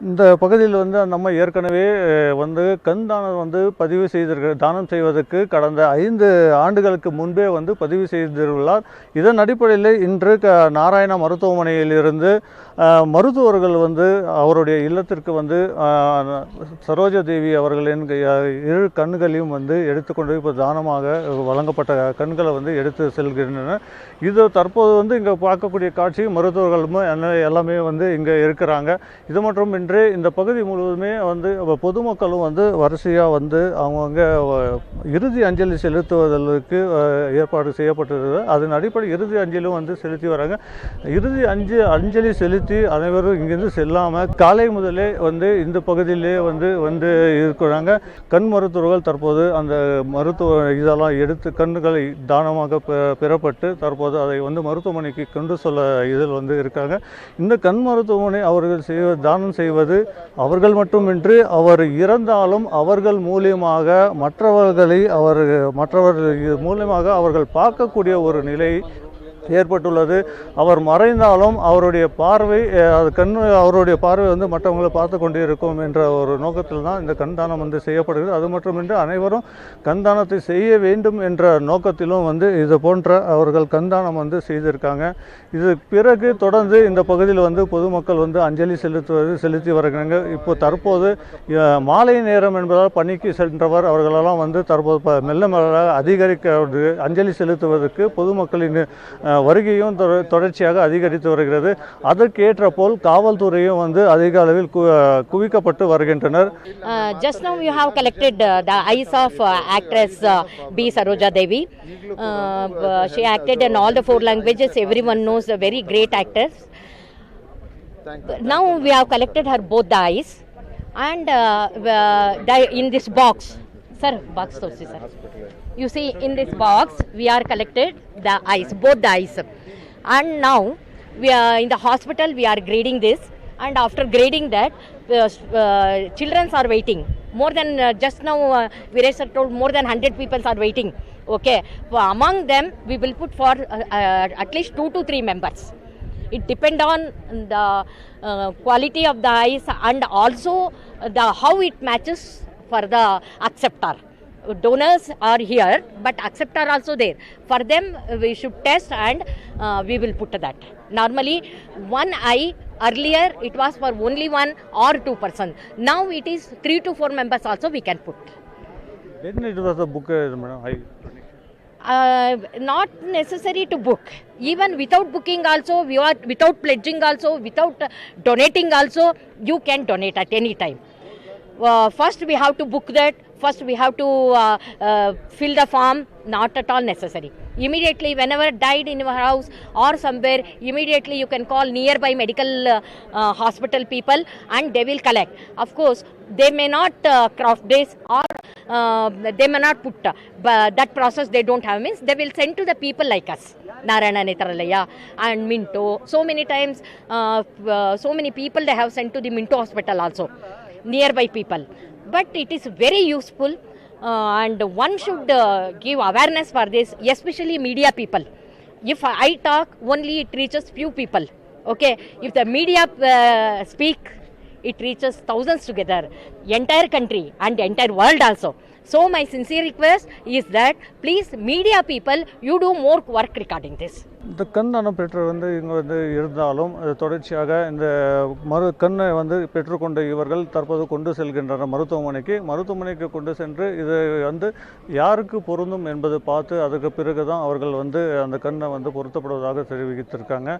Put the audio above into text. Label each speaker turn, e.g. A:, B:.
A: இந்த பகுதியில் வந்து நம்ம ஏற்கனவே வந்து கண் தானம் வந்து பதிவு செய்திருக்க தானம் செய்வதற்கு கடந்த ஐந்து ஆண்டுகளுக்கு முன்பே வந்து பதிவு செய்திருக்கிறார். இதன் அடிப்படையில் இன்று க நாராயண மருத்துவமனையிலிருந்து மருத்துவர்கள் வந்து அவருடைய இல்லத்திற்கு வந்து அஹ், சரோஜா தேவி அவர்களின் இரு கண்களையும் வந்து எடுத்துக்கொண்டு இப்போ தானமாக வழங்கப்பட்ட கண்களை வந்து எடுத்து செல்கின்றனர் இது தற்போது வந்து இங்கே பார்க்கக்கூடிய காட்சி மருத்துவர்களும் என்ன- எல்லாமே வந்து இங்கே இருக்கிறாங்க. இது மற்றும் இன்று இந்த பகுதி முழுவதுமே வந்து பொதுமக்களும் வந்து வரிசையாக வந்து அவங்கவுங்க இறுதி அஞ்சலி செலுத்துவதற்கு ஏற்பாடு செய்யப்பட்டிருக்கிறது. அதன் அடிப்படை இறுதி அஞ்சலியும் வந்து செலுத்தி வராங்க. இறுதி அஞ்சு அஞ்சலி செலுத்தி அனைவரும் இங்கிருந்து செல்லாமல் காலை முதலே வந்து இந்த பகுதியிலே வந்து வந்து இருக்கிறாங்க. கண் மருத்துவர்கள் தற்போது அந்த மருத்துவ இதெல்லாம் எடுத்து கண்ணுகளை தானமாக பெ- பெறப்பட்டு தற்போது அதை வந்து மருத்துவமனைக்கு கொண்டு சொல்ல இதில் வந்து இருக்காங்க. இந்த கண் மருத்துவமனை அவர்கள் செய்வ தானம் செய்வது அவர்கள் மட்டுமின்றி அவர் இறந்தாலும் அவர்கள் மூலியமாக மற்றவர்களை அவர் மற்றவர்கள் மூலியமாக அவர்கள் பார்க்கக்கூடிய ஒரு நிலை ஏற்பட்டுள்ளது. அவர் மறைந்தாலும் அவருடைய பார்வை அது கண் அவருடைய பார்வை வந்து மற்றவங்களை பார்த்து கொண்டே இருக்கும் என்ற ஒரு நோக்கத்தில் தான் இந்த கண் தானம் வந்து செய்யப்படுகிறது. அது மட்டுமின்றி அனைவரும் கண் தானத்தை செய்ய வேண்டும் என்ற நோக்கத்திலும் வந்து இது போன்ற அவர்கள் கண் தானம் வந்து செய்திருக்காங்க. இது பிறகு தொடர்ந்து இந்த பகுதியில் வந்து பொதுமக்கள் வந்து அஞ்சலி செலுத்துவது செலுத்தி வருகிறாங்க. இப்போ தற்போது மாலை நேரம் என்பதால் பணிக்கு சென்றவர் அவர்களெல்லாம் வந்து தற்போது மெல்ல மெல்ல அதிகரிக்க அஞ்சலி செலுத்துவதற்கு பொதுமக்களின் வருகையும் தொடர்ச்சியாக அதிகரித்து வருகிறது அதற்கேற்றபோல் காவல்துறையும் வந்து அதிக அளவில் குவிக்கப்பட்டு வருகின்றனர்
B: just now you have collected the eyes of actress B Saroja Devi she acted in all the four languages every one knows a very great actors now we have collected her both the eyes and uh, uh, in this box sir box You see, in this box we are collected the eyes, both the eyes, and now we are in the hospital. We are grading this, and after grading that, uh, uh, children are waiting. More than uh, just now, uh, sir told more than hundred people are waiting. Okay, For among them we will put for uh, uh, at least two to three members. It depend on the uh, quality of the eyes and also the how it matches for the acceptor. Donors are here, but acceptor also there. For them, we should test and uh, we will put that. Normally, one eye earlier it was for only one or two person. Now it is three to four members also we can put.
A: When it was a book, uh, madam, I-
B: uh, not necessary to book even without booking also we are without pledging also without uh, donating also you can donate at any time uh, first we have to book that first we have to uh, uh, fill the form not at all necessary. Immediately whenever died in your house or somewhere immediately you can call nearby medical uh, uh, hospital people and they will collect. Of course they may not uh, craft this or uh, they may not put uh, but that process they don't have means they will send to the people like us. Narayana netralaya and minto. So many times uh, uh, so many people they have sent to the minto hospital also nearby people. But it is very useful uh, and one should uh, give awareness for this especially media people. If i talk only it reaches few people okay? If the media uh, speak it reaches thousands together. Entire country and entire world also so my sincere request is that please media people you do more work regarding this.
A: இந்த கண் தானம் பெற்று வந்து இங்கே வந்து இருந்தாலும் அது தொடர்ச்சியாக இந்த மரு கண்ணை வந்து பெற்றுக்கொண்ட இவர்கள் தற்போது கொண்டு செல்கின்றனர். மருத்துவமனைக்கு மருத்துவமனைக்கு கொண்டு சென்று இது வந்து யாருக்கு பொருந்தும் என்பதை பார்த்து அதுக்கு பிறகு தான் அவர்கள் வந்து அந்த கண்ணை வந்து பொருத்தப்படுவதாக தெரிவித்திருக்காங்க.